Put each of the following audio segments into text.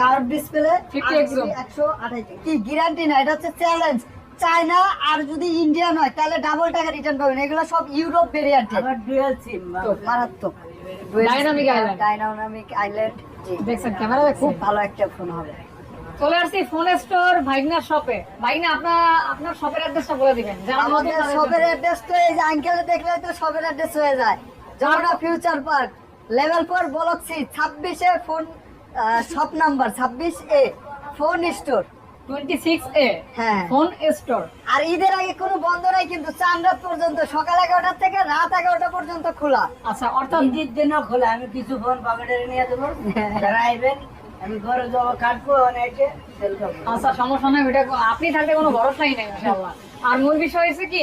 Curve display 50 zoom। একশো আঠাশ কি গ্যারান্টি না এটা হচ্ছে চ্যালেঞ্জ চায়না আর যদি ইন্ডিয়া নয় তাহলে ডাবল টাকা রিটার্ন পাবেন। এগুলো সব ইউরোপ ভেরিয়েন্টের আবার ডুয়েল সিম মারাত্মক। Dynamic island। ডাইনামিক আইল্যান্ড দেখছেন ক্যামেরা খুব ভালো একটা ফোন হবে। চলে আসছি ফোন স্টোর ভাইগনার শপে ভাইগনা আপনার আপনার শপের অ্যাড্রেসটা বলে দিবেন। আমাদের শপের অ্যাড্রেস তো এই যে আঙ্কেলে দেখলে তো শপের অ্যাড্রেস হয়ে যায়। Jamuna future park level four block C ছাব্বিশে ফোন শপ নাম্বার ছাব্বিশ এ ফোন স্টোর 26 এ হ্যাঁ। ফোন স্টোর আর ঈদের আগে কোনো বন্ধ নাই কিন্তু চান রাত পর্যন্ত সকাল এগারোটা থেকে রাত এগারোটা পর্যন্ত খোলা। আচ্ছা অর্থাৎ ঈদের দিন খোলা আমি কিছু ফোন পকেটে নিয়ে দেবো যারা আইবেন আমি ঘরে যাব কাটবো অনেকে আচ্ছা সমস্যা নাই আপনি থাকলে কোনো ভরসাই নেই আর মূল বিষয় হয়েছে কি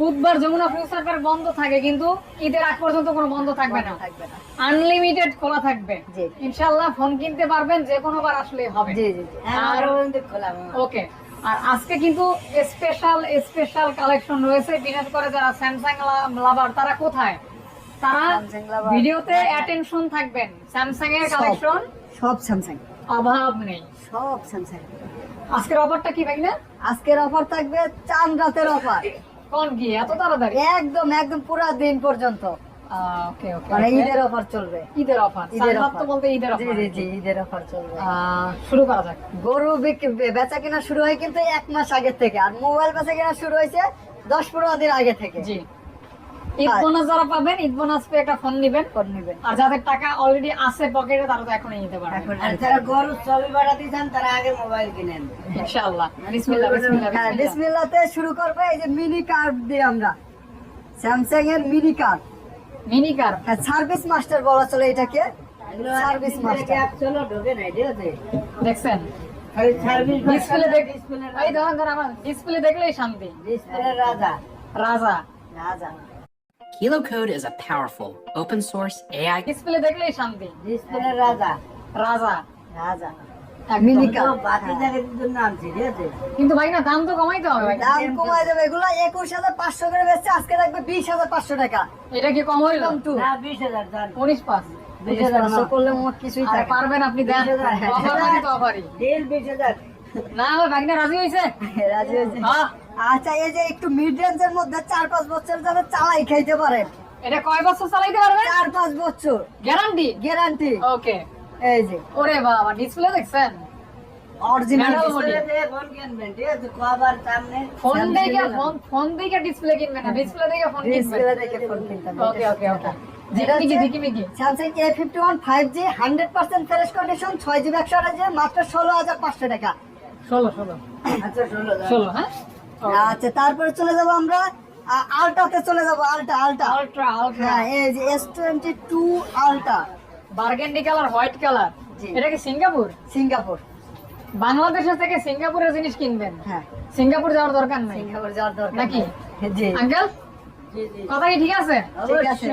বুধবার যমুনা ফিউচার পার্ক বন্ধ থাকে কিন্তু ঈদের আগ পর্যন্ত কোনো বন্ধ থাকবে না। থাকবে না। আনলিমিটেড খোলা থাকবে। জি। ইনশাআল্লাহ ফোন কিনতে পারবেন যে কোনো বার আসলে হবে। জি জি হ্যাঁ আর- খোলা ওকে আর আজকে কিন্তু স্পেশাল স্পেশাল কালেকশন রয়েছে। বিশেষ করে যারা স্যামসাং লাভার তারা কোথায়? তারা ভিডিওতে অ্যাটেনশন থাকবেন। স্যামসাং এর কালেকশন সব স্যামসাং অভাব নেই। সব স্যামসাং আজকের অফারটা কি ভাই না আজকের অফার থাকবে চান রাতের অফার কোন কি এত তাড়াতাড়ি? একদম একদম পুরো দিন পর্যন্ত। ওকে ওকে মানে ঈদের অফার চলবে। ঈদের অফার ঈদের ঈদের বলতে ঈদের অফার জি জি ঈদের অফার চলবে। শুরু করা যাক। গরু বেচা কেনা শুরু হয় কিন্তু এক মাস আগে থেকে। আর মোবাইল বেচা কেনা শুরু হয়েছে দশ পনেরো দিন আগে থেকে। জি। ঈদ বোনাস যারা পাবেন ঈদ বোনাস পেয়ে একটা ফোন নিবেন ফোন নিবেন। আর যাদের টাকা অলরেডি আছে পকেটে তারা তো এখনই নিতে পারবেন আর যারা গরুর ছবি পাঠাতে চান তারা আগে মোবাইল কিনেন ইনশাআল্লাহ। বিসমিল্লাহ বিসমিল্লাহ হ্যাঁ বিসমিল্লাহ। ডিসমিল্লাতে শুরু করবে এই যে মিনি কার দিয়ে আমরা। স্যামসাং এর মিনি কার মিনি কার হ্যাঁ সার্ভিস মাস্টার বলা চলে এটাকে। সার্ভিস মাস্টার চলো ঢোকে নাই দেখছেন? ডিসপ্লে দেখ ডিসপ্লে এই ধরেন ধরেন আমার ডিসপ্লে দেখলেই শান্তি। ডিসপ্লে রাজা। রাজা। রাজা। Kilo Code is a powerful, open source AI display দেখলেই শান্তি। ডিসপ্লে রাজা। রাজা। রাজা। মিনি তো কার বাতি জায়গায় জন্য আনছি ঠিক আছে? কিন্তু ভাই না দাম তো কমাইতে হবে ভাই। দাম কমায় যাবে এগুলো একুশ হাজার পাঁচশো করে বেচছে আজকে রাখবে বিশ হাজার পাঁচশো টাকা। এটা কি কম হইল না বিশ হাজার উনিশ পাঁচ। বিশ হাজার করলে কিছুই। পারবেন আপনি দেন। অফারই। বিশ হাজার। না আমার ভাগনা রাজি হয়েছে? রাজি হয়েছে? হ্যাঁ। আচ্ছা এই যে একটু মিড রেঞ্জের মধ্যে চার পাঁচ বছর যারা চালাই খাইতে পারেন এটা কয় বছর চালাইতে পারবে? চার পাঁচ বছর। গ্যারান্টি গ্যারান্টি ওকে এই যে। ওরে বাবা ডিসপ্লে দেখছেন? অরিজিনাল ফোন দেখে দেখে ডিসপ্লে না ডিসপ্লে দেখে ফোন কিনবে ডিসপ্লে দেখে ফোন কিনতে ওকে ওকে ওকে যেটা জিকিমিকি হচ্ছে জিকিমিকি Samsung A fifty one five G hundred percent fresh condition ছয় জিবি একশো আঠাশ মাত্র ষোলো হাজার পাঁচশো টাকা। ষোলো ষোলো। আচ্ছা ষোলো ষোলো হ্যাঁ? আচ্ছা তারপরে চলে যাব আমরা আলটাতে চলে যাব আলটা আলটা। আলট্রা আলট্রা হ্যাঁ এই যে S twenty two ultra burgundy colour white colour এটা কি সিঙ্গাপুর সিঙ্গাপুর বাংলাদেশের থেকে সিঙ্গাপুরের জিনিস কিনবেন। হ্যাঁ। সিঙ্গাপুর যাওয়ার দরকার নাই। সিঙ্গাপুর যাওয়ার দরকার নাকি? জি। আঙ্কেল কথা কি ঠিক আছে? ঠিক আছে।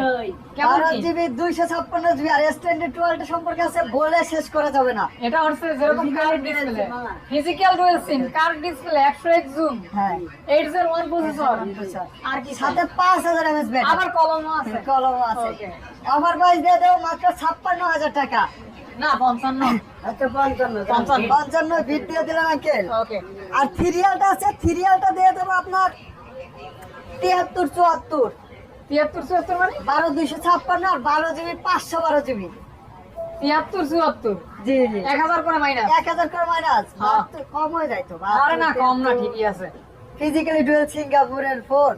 কেমন জিবি দুইশো ছাপ্পান্ন জিবি আর এস টোয়েন্টি সম্পর্কে আছে বলে শেষ করা যাবে না। এটা হচ্ছে যেরকম card display physical dual SIM card display 100 zoom হ্যাঁ। 801 প্রসেসর আর কি সাথে পাঁচ হাজার এমএস ব্যাটারি আবার কলমও আছে। কলম আছে। Okay. অফার প্রাইস দিয়ে দেবো মাত্র ছাপ্পান্ন হাজার টাকা। না 55 আচ্ছা পঞ্চান্ন। পঞ্চান্ন। পঞ্চান্ন ভিট দিয়ে দিলাম আঙ্কেল ওকে আর থ্রিয়ালটা আছে থ্রিয়ালটা দিয়ে দেবো আপনার তিয়াত্তর চুয়াত্তর। 73 74 মানে? বারো দুইশো ছাপ্পান্ন আর বারো জিবি পাঁচশো বারো জিবি। 73 74 জি জি। 1000 করে মাইনাস এক হাজার করে মাইনাস হ্যাঁ। কম হয়ে যায় তো আরে না কম না ঠিকই আছে। ফিজিক্যালি ডুয়েল সিঙ্গাপুরের ফোন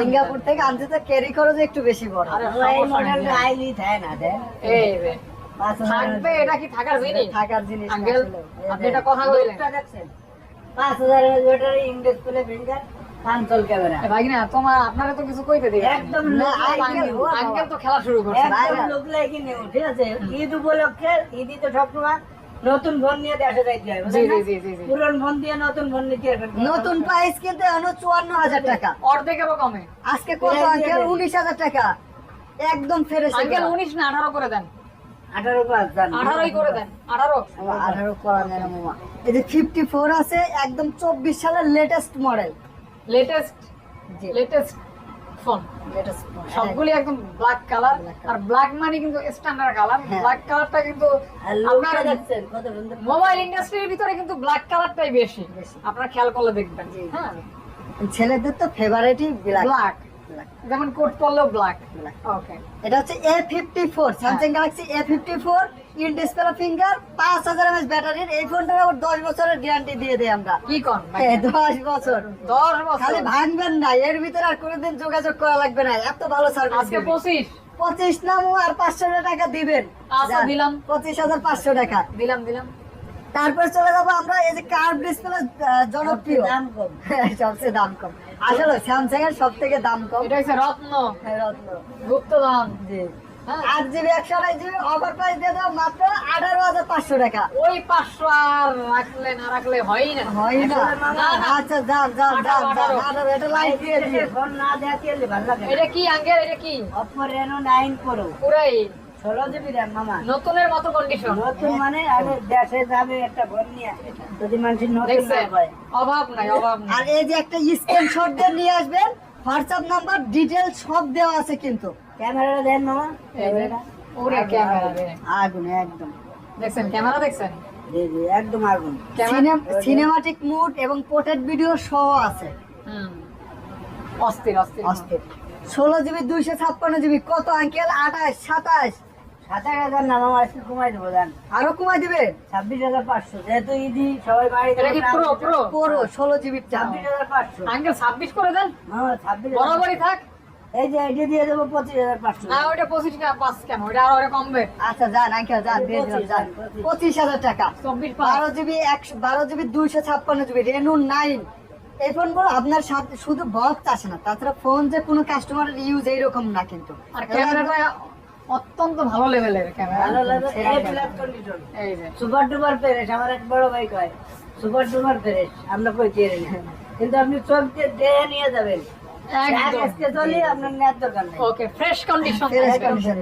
সিঙ্গাপুর থেকে আনতে তো ক্যারি খরচ একটু বেশি বড়। আরে এই নেই। মডেলটা আইলি থাকে না দেখ এই রে হাজার থাকবে এটা কি থাকার জিনিস? থাকার জিনিস আঙ্কেল আপনি এটা কথা দেখছেন পাঁচ হাজার ব্যাটারি ইন্ডেক্স ডিসপ্লে ফিঙ্গার পাঁচল ক্যামেরা। এ তোমার আপনারা তো কিছু কইতে দিবেন একদম না, আঙ্কেল, ও বাবা। আঙ্কেল তো খেলা শুরু করছে একদম লোক লাগে নেব ঠিক আছে? ঈদ উপলক্ষে ঈদই তো সবসময় নতুন ফোন নিয়ে দেখা যাইতে হয় জি বুঝলেন জি না? জি জি জি পুরন ফোন দিয়ে নতুন ফোন নিতে হবে। নতুন প্রাইস কিন্তু চুয়ান্ন হাজার টাকা। অর্ধেকেরও কমে। আজকে কত আঙ্কেল? উনিশ হাজার টাকা। একদম ফেরে আঙ্কেল 19 না 18 করে দেন। আঠারো পাঁচ জান 18ই করে দেন 18 আঠারো করা যায় না মামা। এই যে ফিফটি ফোর আছে একদম চব্বিশ সালের latest model latest latest phone সবগুলি একদম ব্ল্যাক কালার আর ব্ল্যাক মানে কিন্তু স্ট্যান্ডার্ড কালার। ব্ল্যাক কালারটা কিন্তু আপনার মোবাইল ইন্ডাস্ট্রির ভিতরে কিন্তু ব্ল্যাক কালারটাই বেশি। আপনারা খেয়াল করলে দেখবেন। হ্যাঁ। ছেলেদের তো ফেভারিটই ব্ল্যাক ব্ল্যাক যেমন কোট পরলেও ব্ল্যাক ওকে এটা হচ্ছে A fifty four Samsung Galaxy A fifty four in display finger পাঁচ হাজার এমএস ব্যাটারির এই আবার দশ বছরের গ্যারান্টি দিয়ে দেয় আমরা। কি কন দশ বছর। দশ বছর? খালি ভাঙবেন না এর ভিতরে আর কোনোদিন যোগাযোগ করা লাগবে না এত ভালো সার্ভিস আজকে পঁচিশ? পঁচিশ নামও আর পাঁচশো টাকা দিবেন। আচ্ছা, দিলাম। পঁচিশ হাজার পাঁচশো টাকা। দিলাম দিলাম। তারপর চলে যাব আমরা এই যে কার্ভ ডিসপ্লে জনপ্রিয়। দাম কম। সবচেয়ে দাম কম। আসলে স্যামসাং এর সব থেকে দাম কম। এটা হচ্ছে রত্ন। হ্যাঁ, রত্ন। গুপ্তধন। জি। হ্যাঁ। আট জিবি একশো আড়াই জিবি অফার প্রাইস দিয়ে দেবো মাত্র আঠারো হাজার পাঁচশো টাকা। ওই পাঁচশো আর রাখলে না রাখলে হয় না। হয় না। আচ্ছা যান যান যান যান। আঠারো, আঠারো, এটা লাইট দিয়ে ফোন না ভালো লাগে এটা কি আঙ্কেল এটা কি? রেনো নাইন প্রো পুরাই। ষোলো জিবি র্যাম মামা। নতুনের মতো কন্ডিশন নতুন মানে আগে দেশে যাবে একটা নিয়ে। যদি মানুষের নতুন না দেখছেন হয়। অভাব নাই। আর এই যে একটা স্ক্রিনশট দিয়ে নিয়ে আসবেন হোয়াটসঅ্যাপ নাম্বার ডিটেল সব দেওয়া আছে কিন্তু। ক্যামেরাটা দেন মামা ওরে ক্যামেরা আগুন। একদম। দেখছেন ক্যামেরা দেখছেন? একদম আগুন। সিনেমাটিক মুড এবং পোর্ট্রেট ভিডিও সহ আছে। অস্থির অস্থির। অস্থির। ষোলো জিবি দুইশো ছাপ্পান্ন জিবি কত আঙ্কেল? আঠাশ সাতাশ। সাতাশ হাজার না মামা একটু কমাই দেবো দেন আরও কমাই দিবে? ছাব্বিশ হাজার পাঁচশো। যেহেতু ইদি সবাই কি প্রো প্রো পুরো ষোলো জিবি ছাব্বিশ হাজার পাঁচশো। আঙ্কেল ছাব্বিশ করে দেন। মামা ছাব্বিশ বরাবরই থাক। এই যে এটা দিয়ে দেবো পঁচিশ হাজার পাঁচশো। না ওইটা পঁচিশ পাঁচ কেন? ওইটা আরও কমবে। আচ্ছা যান আঙ্কেল যান দিয়ে দিলাম যান। পঁচিশ। পঁচিশ হাজার টাকা। বারো জিবি একশো বারো জিবি দুইশো ছাপ্পান্ন জিবি রেনু নাইন। এই ফোনগুলো আপনার সাথে শুধু বক্স আসে না তাছাড়া ফোন যে কোনো কাস্টমারের ইউজ এইরকম না কিন্তু। আর ক্যামেরাটা অত্যন্ত ভালো লেভেলের ক্যামেরা। ভালো লাগে ভালো। ফ্ল্যাট কন্ডিশন এই যে। সুপার ডুপার ফ্রেশ আমার এক বড় ভাই কয় সুপার ডুপার ফ্রেশ আমরা কই কিন্তু আপনি চোখ দিয়ে দেহে নিয়ে যাবেন।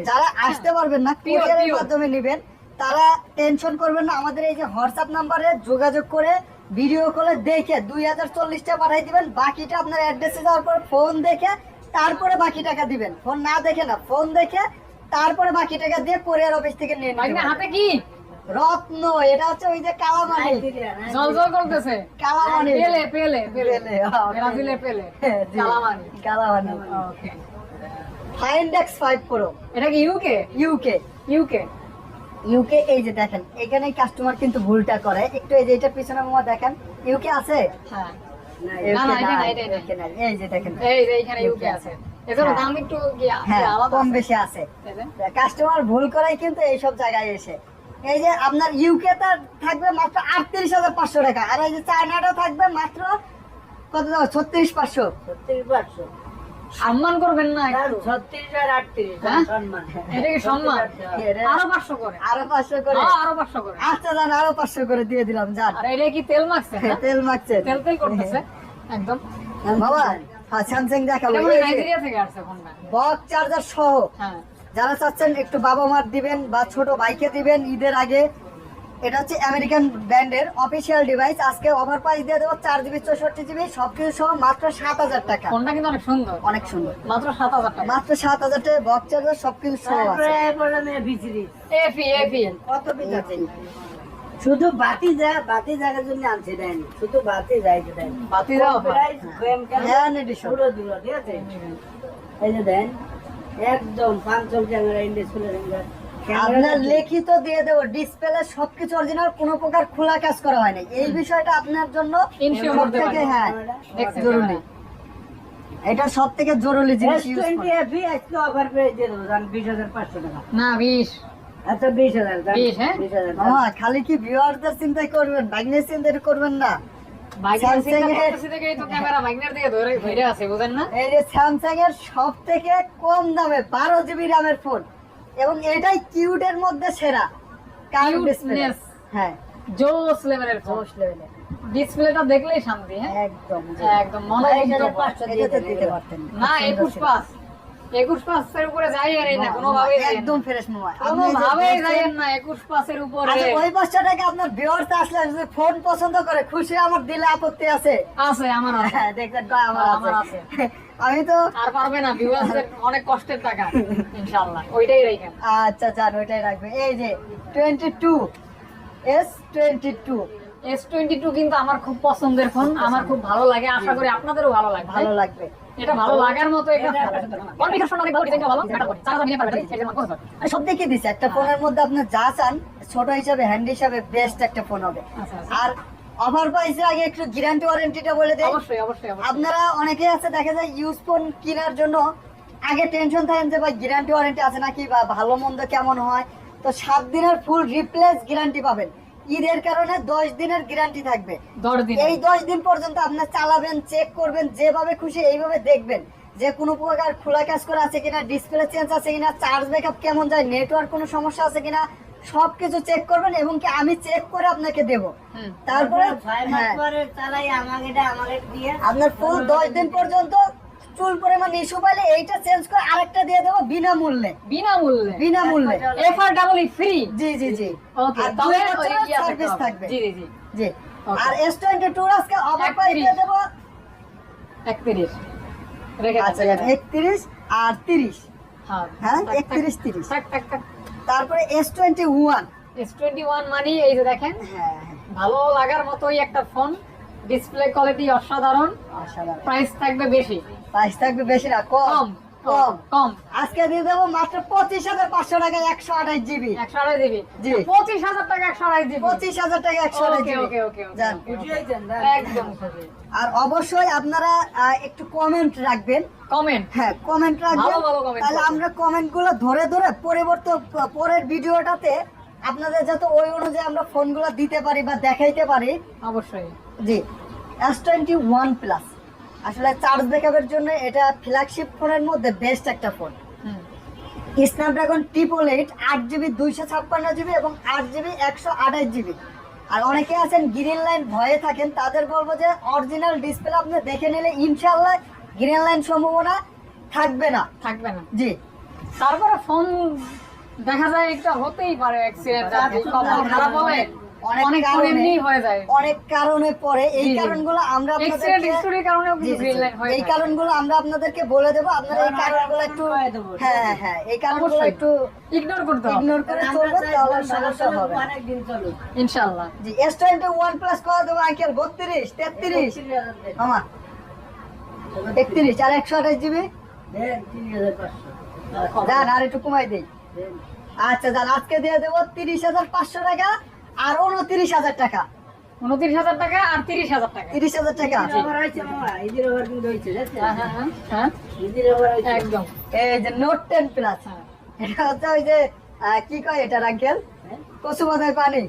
যারা আসতে পারবেন না কুরিয়ারের মাধ্যমে নেবেন তারা টেনশন করবেন না। আমাদের এই যে হোয়াটসঅ্যাপ নাম্বারে যোগাযোগ করে ভিডিও কলে দেখে দুই হাজার চল্লিশটা পাঠাই দিবেন। বাকিটা আপনার অ্যাড্রেসে যাওয়ার পর ফোন দেখে তারপরে বাকি টাকা দিবেন। ফোন না দেখে না ফোন দেখে তারপরে বাকি টাকা দিয়ে কোরিয়ার অফিস থেকে নিয়ে নেবেন হাতে কি? রত্ন এটা হচ্ছে ওই যে কালামানি জল জল করতেছে। কালামানি পেলে পেলে পেলে। হ্যাঁ, ব্রাজিলে পেলে। কালামানি কালামানি okay. Find X five pro এটা কি ইউকে ইউকে ইউকে ইউকে এই যে দেখেন এখানে কাস্টমার কিন্তু ভুলটা করে। একটু এই যে এটা পিছনে মামা দেখেন ইউকে আছে? হ্যাঁ। না, না, এটা এটা। এই যে দেখেন। এই যে এখানে ইউকে আছে। হ্যাঁ। দাম একটু হ্যাঁ কম। বেশি আছে। কাস্টমার ভুল করাই কিন্তু এইসব জায়গায় এসে। এই যে আপনার ইউকে থাকবে মাত্র আটত্রিশ হাজার পাঁচশো টাকা আর এই যে চায়নাটা থাকবে মাত্র কত ছত্রিশ পাঁচশো। ছত্রিশ পাঁচশো। সম্মান করবেন না ছত্রিশ আর আটত্রিশ হ্যাঁ? সম্মান। এটা কি সম্মান? আরও পাঁচশো করে। আরও পাঁচশো করে। হ্যাঁ, আরও পাঁচশো করে। আচ্ছা যান আরও পাঁচশো করে দিয়ে দিলাম যান। আর এটা কি তেল মাখছে তেল মাখছেন। তেল তেল করতেছে একদম। বাবা হ্যাঁ স্যামসাং দেখাবো। হয় নাইজেরিয়া থেকে আসছে ফোনটা। বক্স চার্জার সহ। হ্যাঁ। যারা চাচ্ছেন একটু বাবা মার দিবেন বা ছোট বাইকে দিবেন ঈদের আগে এটা হচ্ছে আমেরিকান ব্র্যান্ডের অফিসিয়াল ডিভাইস আজকে ওভার প্রাইস দিয়ে দেবো চার জিবি চৌষট্টি জিবি সবকিছু সহ মাত্র সাত হাজার টাকা। ফোনটা কিন্তু অনেক সুন্দর। অনেক সুন্দর। মাত্র সাত হাজার টাকা। মাত্র সাত হাজার টাকা বক্স চার্জার সবকিছু সহ কত পিস আছে? শুধু বাতি যা বাতি জায়গার জন্য আনছে দেন। শুধু বাতি যাইতে দেন। বাতি হ্যাঁ। পুরো দূর ঠিক আছে? এই যে দেন। একদম ক্যামেরা আপনার লিখিত দিয়ে দেবো ডিসপ্লে সবকিছু অরিজিনাল কোনো প্রকার খোলা কাজ করা হয়নি। এই বিষয়টা আপনার জন্য সব থেকে হ্যাঁ জরুরি। এটা সব থেকে জরুরি জিনিস ইউজ টোয়েন্টি এফি আজকে অফার প্রাইস দিয়ে দেবো বিশ হাজার পাঁচশো টাকা। না বিশ। আচ্ছা বিশ হাজার জান, 20, হ্যাঁ? খালি কি ভিউয়ারদের চিন্তাই করবেন? বাইকনের চিন্তা করবেন না। বাইকের এর- করতেছি তো ক্যামেরা বাইকের দিকে ধরে ধরে আছে বুঝেন না এই যে স্যামসাং এর সব কম দামে বারো জিবি র্যামের ফোন। এবং এটাই কিউটের মধ্যে সেরা। কার্ভ ডিসপ্লে হ্যাঁ। জোস লেভেলের ডিসপ্লেটা দেখলেই শান্তি হ্যাঁ? একদম একদম মনে দিতে পারতেন। না একুশ পাস একুশ পাসের উপরে না কোনোভাবেই একদম ফ্রেশ মোবাইল। কোনোভাবেই যাইয়েন না একুশ পাসের উপরে। আচ্ছা ওই বাচ্চাটাকে আপনার ভিউয়ার্স আসলে যদি ফোন পছন্দ করে খুশি আমার দিলে আপত্তি আছে? আছে আমার আছে। হ্যাঁ আমার আমার আছে। আমি তো আর পারবে না ভিউয়ার্সদের অনেক কষ্টের টাকা ইনশাআল্লাহ। ওইটাই রাখেন আচ্ছা যান ওইটাই রাখবে। এই যে twenty two S twenty two S twenty two কিন্তু আমার খুব পছন্দের ফোন আমার খুব ভালো লাগে আশা করি আপনাদেরও ভালো লাগবে। ভালো লাগবে। এটা ভালো লাগার মতো একটা কনফিগারেশন অনেক ভালো ডিজাইনটা ভালো ব্যাটার করে 4000 মিলি ব্যাটারি এই যে আমার কথা আমি সব দেখিয়ে দিচ্ছি একটা ফোনের মধ্যে আপনি যা চান ছোট হিসাবে হ্যান্ড হিসাবে বেস্ট একটা ফোন হবে। আচ্ছা, আচ্ছা। আর অফার আগে একটু গ্যারান্টি ওয়ারেন্টিটা বলে দেয় অবশ্যই অবশ্যই অবশ্যই। আপনারা অনেকে আছে দেখা যায় ইউজ ফোন কেনার জন্য আগে টেনশন থাকেন যে ভাই গ্যারান্টি ওয়ারেন্টি আছে নাকি বা ভালো মন্দ কেমন হয়? তো সাত দিনের ফুল রিপ্লেস গ্যারান্টি পাবেন। ঈদের কারণে দশ দিনের গ্যারান্টি থাকবে। দিন এই দশ দিন পর্যন্ত আপনার চালাবেন চেক করবেন যেভাবে খুশি এইভাবে দেখবেন যে কোনো প্রকার খোলা কাজ করা আছে কিনা ডিসপ্লে চেঞ্জ আছে কিনা চার্জ ব্যাকআপ কেমন যায় নেটওয়ার্ক কোনো সমস্যা আছে কিনা সবকিছু চেক করবেন এবং কি আমি চেক করে আপনাকে দেব। তারপরে হ্যাঁ। আপনার ফুল দশ দিন পর্যন্ত চুল পরিমাণ ইস্যু পাইলে এইটা চেঞ্জ করে আরেকটা দিয়ে দেবো বিনামূল্যে। বিনামূল্যে। বিনামূল্যে। এফআর ডাবল ফ্রি জি জি জি। ওকে তবে ওই ইয়া সার্ভিস থাকবে। জি জি জি। আর এস টোয়েন্টি টু আজকে অফার প্রাইস দিয়ে দেবো 31 রেখে আচ্ছা একত্রিশ আর তিরিশ। হ্যাঁ হ্যাঁ একত্রিশ তিরিশ। টাক টাক টাক তারপরে এস টোয়েন্টি ওয়ান S21 মানে এই যে দেখেন হ্যাঁ ভালো লাগার মতোই একটা ফোন ডিসপ্লে কোয়ালিটি অসাধারণ। প্রাইস থাকবে বেশি। প্রাইস থাকবে বেশি না কম। কম আজকে দিয়ে দেবো মাত্র পঁচিশ হাজার পাঁচশো টাকা একশো আঠাশ জিবি। একশো আড়াই দিবি জি। পঁচিশ হাজার টাকা একশো আড়াই দিবি পঁচিশ হাজার টাকা একশো আঠাশ জিবি। ওকে ওকে যান। বুঝিয়েছেন না? একদম। আর অবশ্যই আপনারা আহ, একটু কমেন্ট রাখবেন। কমেন্ট হ্যাঁ কমেন্ট রাখবেন। তাহলে আমরা কমেন্টগুলো ধরে ধরে পরিবর্তন পরের ভিডিওটাতে আপনাদের যাতে ওই অনুযায়ী আমরা ফোনগুলো দিতে পারি বা দেখাইতে পারি। অবশ্যই। জি এস টোয়েন্টি ওয়ান প্লাস আসলে চার্জ ব্যাকআপের জন্য এটা ফ্ল্যাগশিপ ফোনের মধ্যে বেস্ট একটা ফোন হুম। স্ন্যাপড্রাগন ট্রিপল এইট আট জিবি দুইশো ছাপ্পান্ন জিবি এবং আট জিবি একশো আঠাশ জিবি আর অনেকে আছেন গ্রিন লাইন ভয়ে থাকেন তাদের বলব যে অরিজিনাল ডিসপ্লে আপনি দেখে নিলে ইনশাল্লাহ গ্রিন লাইন সম্ভাবনা থাকবে না। থাকবে না। জি। তারপরে ফোন দেখা যায় একটা হতেই পারে অ্যাক্সিডেন্ট খারাপ হবে অনেক অনেক কারণে- হয়ে যায়। অনেক কারণে পরে। এই। কারণগুলো আমরা। লাইন হয়ে এই কারণগুলো আমরা আপনাদেরকে বলে দেবো। আপনারা এই কারণগুলো একটু হ্যাঁ হ্যাঁ এই কারণগুলো একটু ইগনোর করতে ইগনোর করে চলবে তাহলে সমস্যা হবে অনেক দিন চলুক। ইনশাআল্লাহ। জি এস টোয়েন্টি ওয়ান প্লাস কত দেবো আঙ্কেল বত্রিশ তেত্রিশ। একত্রিশ আর একশো আঠাশ জিবি? যান আর একটু কমাই দিই। আচ্ছা যান আজকে দিয়ে দেবো তিরিশ হাজার পাঁচশো টাকা। আর উনত্রিশ হাজার টাকা। উনত্রিশ হাজার টাকা আর তিরিশ হাজার টাকা। তিরিশ হাজার টাকা ঈদের অফার হয়েছে মামা, ঈদের অফার কিন্তু হয়েছে, দেখছেন? ঈদের অফার হয়েছে। একদম। এই যে নোট টেন প্লাস। এটা হচ্ছে ওই যে কি কয় এটা হ্যাঁ? কচু বাজার পানি।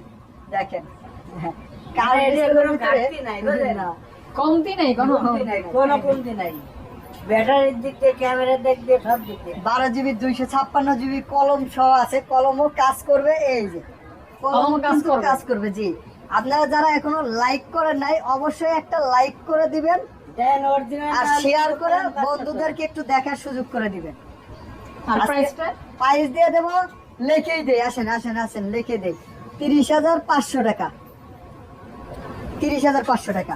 দেখেন। হ্যাঁ। কমতি নেই কোনো কমতি নাই, কোনো কমতি নাই। ব্যাটারির দিক দিয়ে ক্যামেরার দিক দিয়ে সব দিক দিয়ে। বারো জিবি দুইশো ছাপ্পান্ন জিবি কলম সহ আছে। কলমও কাজ করবে এই যে। কাজ করবে। জি। আপনারা যারা এখনও লাইক করেন নাই অবশ্যই একটা লাইক করে দিবেন আর শেয়ার করে বন্ধুদেরকে একটু দেখার সুযোগ করে দিবেন। আর প্রাইসটা প্রাইস দিয়ে দেবো লিখেই দেই আসেন আসেন আসেন লিখে দেই। তিরিশ হাজার পাঁচশো টাকা। তিরিশ হাজার পাঁচশো টাকা।